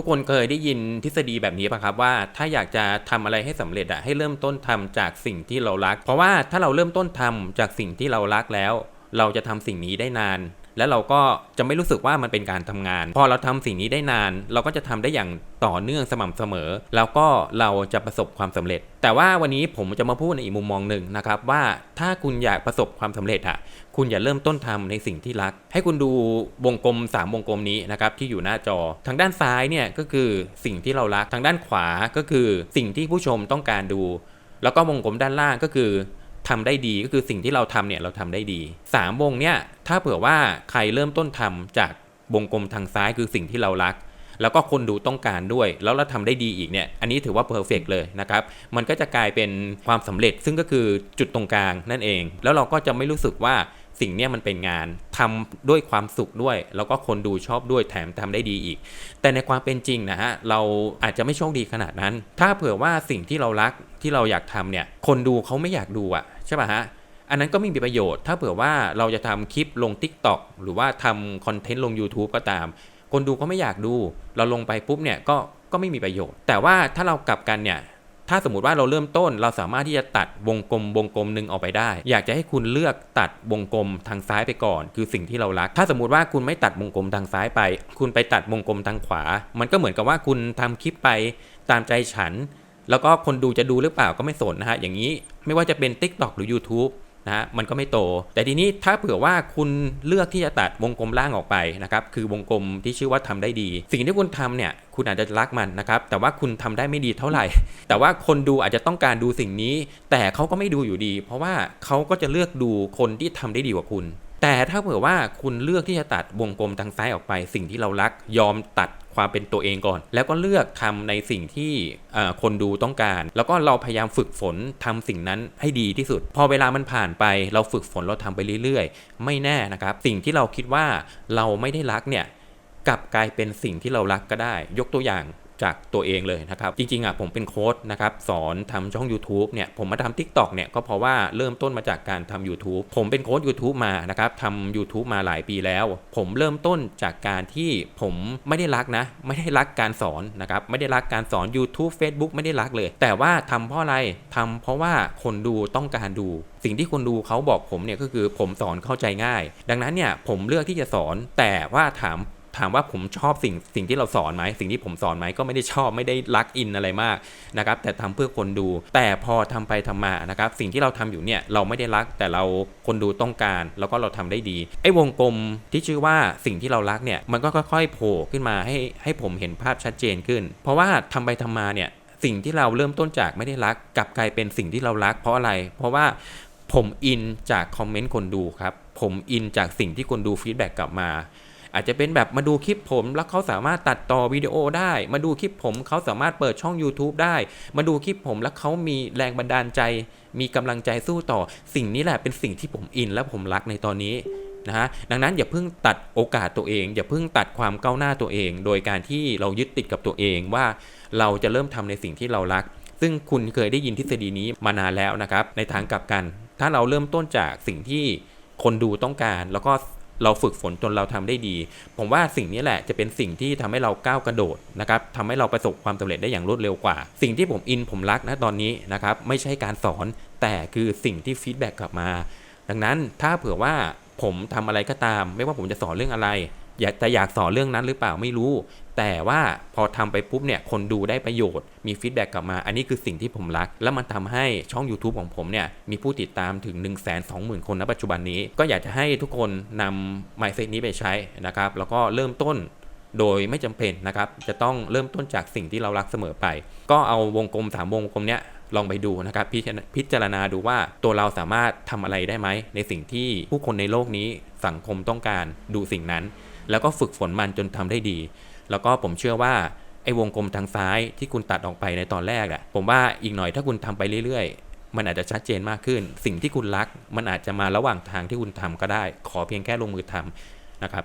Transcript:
ทุกคนเคยได้ยินทฤษฎีแบบนี้ป่ะครับว่าถ้าอยากจะทำอะไรให้สำเร็จอะให้เริ่มต้นทำจากสิ่งที่เรารัก เพราะว่าถ้าเราเริ่มต้นทำจากสิ่งที่เรารักแล้ว เราจะทำสิ่งนี้ได้นานและเราก็จะไม่รู้สึกว่ามันเป็นการทำงาน พอเราทำสิ่งนี้ได้นาน เราก็จะทำได้อย่างต่อเนื่องสม่ำเสมอ แล้วก็เราจะประสบความสำเร็จ แต่ว่าวันนี้ผมจะมาพูดในอีกมุมมองหนึ่งนะครับว่าถ้าคุณอยากประสบความสำเร็จอะคุณอย่าเริ่มต้นทำในสิ่งที่รัก ให้คุณดูวงกลม 3 วงกลมนี้นะครับที่อยู่หน้าจอ ทางด้านซ้ายเนี่ยก็คือสิ่งที่เรารัก ทางด้านขวาก็คือสิ่งที่ผู้ชมต้องการดู แล้วก็วงกลมด้านล่างก็คือ ทำได้ดีก็คือสิ่งที่เราทำเนี่ยเราทำได้ดี 3 วงเนี่ยถ้าเผื่อว่าใครเริ่มต้นทำจากวงกลมทางซ้ายคือสิ่งที่เรารัก แล้วก็คนดูต้องการด้วย แล้วเราทำได้ดีอีกเนี่ยอันนี้ถือว่าเพอร์เฟกเลยนะครับมันก็จะกลายเป็นความสำเร็จซึ่งก็คือจุดตรงกลางนั่นเอง แล้วเราก็จะไม่รู้สึกว่าสิ่งนี้มันเป็นงานทำด้วยความสุขด้วย แล้วก็คนดูชอบด้วยแถมทำได้ดีอีก แต่ในความเป็นจริงนะฮะเราอาจจะไม่โชคดีขนาดนั้น ถ้าเผื่อว่าสิ่งที่เรารักที่เราอยากทำเนี่ยคนดูเขาไม่อยากดูอะใช่ป่ะฮะอันนั้นก็ไม่มีประโยชน์ ถ้าเผื่อว่าเราจะทำคลิปลง Tik t o อกหรือว่าทำคอนเทนต์ลง YouTube ก็ตาม คนดูก็ไม่อยากดู เราลงไปปุ๊บเนี่ยก็ก็ไม่มีประโยชน์ แต่ว่าถ้าเรากลับกันเนี่ย ถ้าสมมติว่าเราเริ่มต้นเราสามารถที่จะตัดวงกลมวงกลมหนึ่งออกไปได้ อยากจะให้คุณเลือกตัดวงกลมทางซ้ายไปก่อน คือสิ่งที่เรารัก ถ้าสมมติว่าคุณไม่ตัดวงกลมทางซ้ายไป คุณไปตัดวงกลมทางขวา มันก็เหมือนกับว่าคุณทำคลิปไปตามใจฉัน แล้วก็คนดูจะดูหรือเปล่าก็ไม่สนนะฮะอย่างนี้ไม่ว่าจะเป็น TikTok หรือ YouTube นะฮะมันก็ไม่โต แต่ทีนี้ถ้าเผื่อว่าคุณเลือกที่จะตัดวงกลมล่างออกไปนะครับคือวงกลมที่ชื่อว่าทำได้ดี สิ่งที่คุณทำเนี่ยคุณอาจจะรักมันนะครับแต่ว่าคุณทำได้ไม่ดีเท่าไหร่ แต่ว่าคนดูอาจจะต้องการดูสิ่งนี้ แต่เขาก็ไม่ดูอยู่ดี เพราะว่าเขาก็จะเลือกดูคนที่ทำได้ดีกว่าคุณแต่ถ้าเผื่อว่าคุณเลือกที่จะตัดวงกลมทางซ้ายออกไป สิ่งที่เรารัก ยอมตัด ความเป็นตัวเองก่อน แล้วก็เลือกทำในสิ่งที่คนดูต้องการ แล้วก็เราพยายามฝึกฝนทำสิ่งนั้นให้ดีที่สุด พอเวลามันผ่านไป เราฝึกฝนเราทำไปเรื่อยๆ ไม่แน่นะครับ สิ่งที่เราคิดว่าเราไม่ได้รักเนี่ยกลับกลายเป็นสิ่งที่เรารักก็ได้ ยกตัวอย่าง จากตัวเองเลยนะครับ จริงๆอะผมเป็นโค้ดนะครับสอนทำช่อง YouTube เนี่ยผมมาทำ TikTok เนี่ยก็เพราะว่าเริ่มต้นมาจากการทำ YouTube ผมเป็นโค้ด YouTube มานะครับทำ YouTube มาหลายปีแล้ว ผมเริ่มต้นจากการที่ผมไม่ได้รักนะ ไม่ได้รักการสอนนะครับไม่ได้รักการสอน YouTube Facebook ไม่ได้รักเลย แต่ว่าทำเพราะอะไรทำเพราะว่าคนดูต้องการดูสิ่งที่คนดูเขาบอกผมเนี่ยก็คือผมสอนเข้าใจง่าย ดังนั้นเนี่ยผมเลือกที่จะสอนแต่ว่าถาม ถามว่าผมชอบสิ่งสิ่งที่เราสอนไหมสิ่งที่ผมสอนไหมก็ไม่ได้ชอบไม่ได้รักอินอะไรมากนะครับแต่ทำเพื่อคนดู แต่พอทำไปทำมานะครับสิ่งที่เราทำอยู่เนี่ยเราไม่ได้รักแต่เราคนดูต้องการ แล้วก็เราทำได้ดีไอ้วงกลมที่ชื่อว่าสิ่งที่เรารักเนี่ยมันก็ค่อยๆโผล่ขึ้นมาให้ให้ผมเห็นภาพชัดเจนขึ้น เพราะว่าทำไปทำมาเนี่ยสิ่งที่เราเริ่มต้นจากไม่ได้รักกลับกลายเป็นสิ่งที่เรารัก เพราะอะไร เพราะว่าผมอินจากคอมเมนต์คนดูครับ ผมอินจากสิ่งที่คนดูฟีดแบ็กกลับมา อาจจะเป็นแบบมาดูคลิปผม แล้วเขาสามารถตัดต่อวิดีโอได้ มาดูคลิปผมเขาสามารถเปิดช่อง YouTube ได้ มาดูคลิปผมแล้วเขามีแรงบันดาลใจ มีกำลังใจสู้ต่อ สิ่งนี้แหละเป็นสิ่งที่ผมอินและผมรักในตอนนี้นะฮะดังนั้นอย่าเพิ่งตัดโอกาสตัวเอง อย่าเพิ่งตัดความก้าวหน้าตัวเอง โดยการที่เรายึดติดกับตัวเองว่าเราจะเริ่มทำในสิ่งที่เรารัก ซึ่งคุณเคยได้ยินทฤษฎีนี้มานานแล้วนะครับ ในทางกลับกัน ถ้าเราเริ่มต้นจากสิ่งที่คนดูต้องการ แล้วก็ เราฝึกฝนจนเราทำได้ดี ผมว่าสิ่งนี้แหละจะเป็นสิ่งที่ทำให้เราก้าวกระโดดนะครับทำให้เราประสบความสำเร็จได้อย่างรวดเร็วกว่า สิ่งที่ผมอินผมรักนะตอนนี้นะครับไม่ใช่การสอนแต่คือสิ่งที่ฟีดแบ็กกลับมา ดังนั้นถ้าเผื่อว่าผมทำอะไรก็ตาม ไม่ว่าผมจะสอนเรื่องอะไร อยากจะอยากสอนเรื่องนั้นหรือเปล่าไม่รู้ แต่ว่าพอทำไปปุ๊บเนี่ยคนดูได้ประโยชน์มีฟีดแบ็กกลับมา อันนี้คือสิ่งที่ผมรัก แล้วมันทำให้ช่อง YouTube ของผมเนี่ยมีผู้ติดตามถึง 1 2 0 0 0 0 คนณปัจจุบันนี้ ก็อยากจะให้ทุกคนนำ mindset นี้ไปใช้นะครับแล้วก็เริ่มต้นโดยไม่จำเป็นนะครับ จะต้องเริ่มต้นจากสิ่งที่เรารักเสมอไป ก็เอาวงกลมสามวงกลมเนี้ยลองไปดูนะครับพิจารณาพิจารณาดูว่าตัวเราสามารถทำอะไรได้ไหมในสิ่งที่ผู้คนในโลกนี้สังคมต้องการดูสิ่งนั้น แล้วก็ฝึกฝนมันจนทำได้ดี แล้วก็ผมเชื่อว่าไอ้วงกลมทางซ้ายที่คุณตัดออกไปในตอนแรกอะผมว่าอีกหน่อยถ้าคุณทำไปเรื่อยๆ มันอาจจะชัดเจนมากขึ้น สิ่งที่คุณรัก มันอาจจะมาระหว่างทางที่คุณทำก็ได้ ขอเพียงแค่ลงมือทำนะครับ